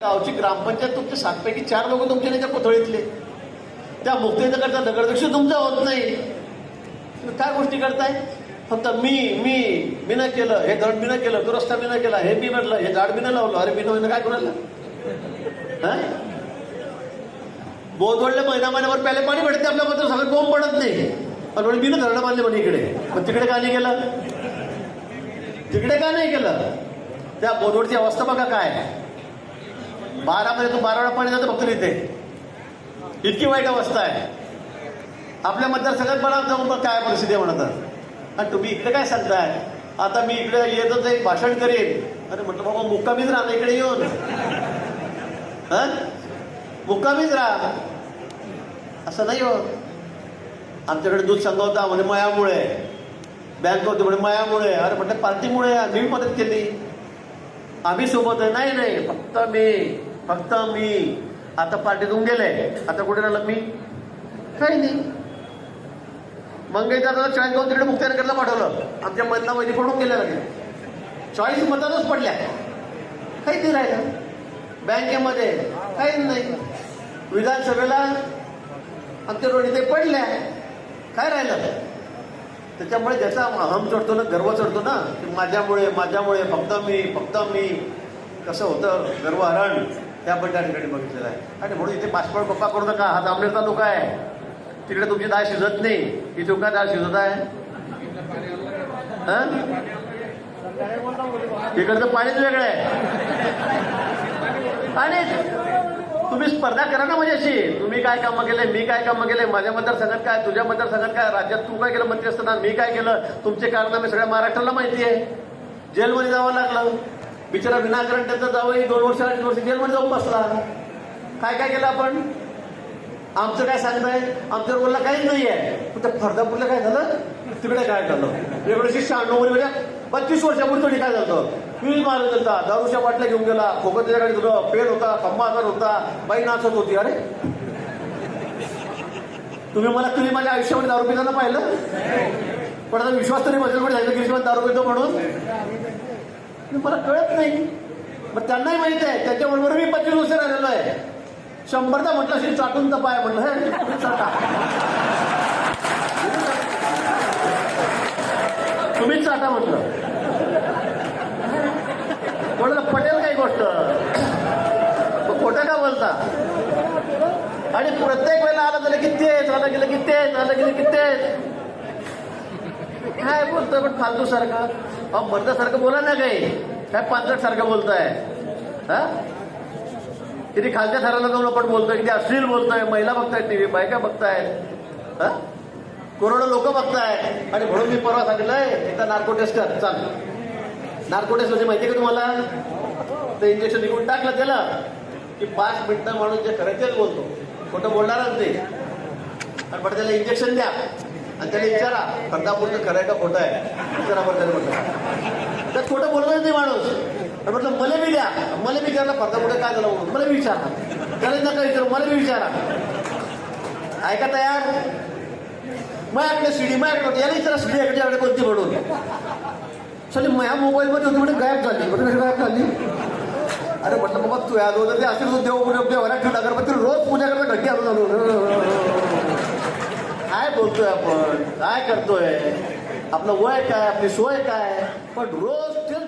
गावची ग्रामपंचायत तुमचे सातपैकी चार लोक तुमच्या त्याच्या पुतळीतले त्या मुक्तीनगरचा नगरध्यक्ष तुमचा होत नाही. काय गोष्टी करताय? फक्त मी मी मी न केलं हे धड मी न केलं तो रस्ता मी न केला हे मी म्हटलं हे झाड मी न लावलं अरे मी न काय करायला? बोधवडले महिना महिन्यावर प्याले पाणी पडते आपल्याबद्दल सगळं बोंब पडत नाही. पण मी न धरणं बांधले म्हणे इकडे. मग तिकडे का नाही गेलं? तिकडे का नाही केलं त्या बोधवडची अवस्था बघा काय बारामध्ये तू बारा वेळा पाणी जातं फक्त इथे इतकी वाईट अवस्था आहे. आपल्या मतदारसंघात बरा जाऊन बघ काय परिस्थिती आहे म्हणतात आणि तुम्ही इकडे काय सांगताय? आता मी इकडे येतच एक भाषण करेन. अरे म्हटलं बाबा मुक्कामीच राहा ना इकडे येऊन. हां? मुक्कामीच राहा. असं नाही हो. आमच्याकडे दूध संघ होता म्हणजे मयामुळे. बँक होती म्हणजे मयामुळे अरे म्हटलं पार्टीमुळे मी मदत केली. आम्ही सोबत आहे. नाही नाही फक्त मी फक्त मी. आता पार्टीतून गेले. आता कुठे राहिलं मी? काही नाही. मग दादा चाळीस गाव तिकडे मुक्त्यानगरला पाठवलं. आमच्या मधला वैदी पडून गेल्या लगेच. चाळीस मतातच पडल्या. काही नाही राहिलं. बँकेमध्ये काही नाही. विधानसभेला आमच्या रोड इथे पडल्या. काय राहिलं? त्याच्यामुळे ज्याचा अहम चढतो ना गर्व चढतो ना की माझ्यामुळे माझ्यामुळे फक्त मी फक्त मी. कसं होतं गर्वहरण त्याबद्दल त्या ठिकाणी बघितलेलं आहे. आणि म्हणून इथे पासपोर्ट पप्पा करू नका हा जांभळेचा लोक आहे. तिकडे तुमची डाळ शिजत नाही. इथे काय डाळ शिजत आहे. हां? तिकडचं पाणीच वेगळं आहे. आणि तुम्ही स्पर्धा करा ना माझ्याशी. तुम्ही काय कामं केले मी काय कामं केले माझ्या मतदारसंघात काय तुझ्या मतदारसंघात काय राज्यात तू काय केलं मंत्री असताना मी काय केलं तुमचे कारनामे सगळ्या महाराष्ट्राला माहिती आहे. जेलमध्ये जावं लागलं. बिचारा विनाकारण त्याचं जावं दोन वर्ष अडीच वर्ष जेलमध्ये जाऊन बसला. काय काय केलं आपण? आमचं काय सांगताय आमच्या रोडला काहीच नाही आहे पण त्या फरदापूरला काय झालं? तिकडे काय झालं? एकोणीसशे शहाण्णवमध्ये म्हणजे पंचवीस वर्षापूर्वी थोडी काय झालं? वीज मारत होता दारूच्या बाटल्या घेऊन गेला. खोकत त्याच्या गाडीत होतं. पेन होता. खंबा आजार होता. बाई नाचत होती. अरे! तुम्ही मला तुम्ही माझ्या आयुष्यामध्ये दारू पिताना पाहिलं? पण आता विश्वास तरी माझ्याकडे जायचं गिरीशमध्ये दारू पितो म्हणून? मला कळत नाही. मग त्यांनाही माहीत आहे. त्याच्याबरोबर मी पंचवीस वर्ष राहिलेलो आहे. शंभरदा म्हटलं अशी चाटून तपाय म्हटलं हे तुम्ही चाटा. तुम्हीच चाटा म्हटलं. म्हटलं पटेल काही गोष्ट. मग खोटं का बोलता? आणि प्रत्येक वेळेला आलं झालं की तेच आलं गेलं की तेच आलं गेलं की तेच. काय बोलतोय पण फालतू सारखं? अहो मर्दासारखं बोला ना काही. काय पांचट सारखं बोलताय? हा? किती खालच्या थराला जाऊन आपण बोलतोय? किती अश्लील बोलतोय? महिला बघतायत टीव्ही बायका बघतायत. हा? कोरोना लोक बघतायत. आणि म्हणून मी परवा सांगितलंय एकदा नार्को टेस्ट कर चाल. नार्को टेस्ट म्हणजे माहिती का तुम्हाला? ते इंजेक्शन निघून टाकलं त्याला की पाच मिनिटं माणूस जे खरं तेच बोलतो. खोटं बोलणारच नाही. आणि पण त्याला इंजेक्शन द्या. आणि त्याला विचारा फरदापूरचं खरं आहे का खोटं आहे? विचारा बरं त्याला म्हटलं. तर खोटं बोलतोय नाही माणूस. म्हटलं मला बी द्या. मला बी विचारलं कुठे काय झालं म्हणून. मला बी विचारा. त्याला नका विचारू? मला बी विचारा. ऐका तयार. माझ्याकडे सीडी माझ्याकडे होती. याला विचारा सीडी याकडे कोणती म्हणून? चल माझ्या मोबाईलमध्ये होती म्हणजे गायब झाली. म्हणजे कशी गायब झाली? अरे म्हटलं बाबा तू या दोन ते असेल तू देव देव देवाला ठेवून अगरबत्ती रोज पूजा करता घट्टी आलो झालो काय बोलतोय आपण? काय करतोय? आपलं वय काय? आपली सोय काय? पण रोज तेच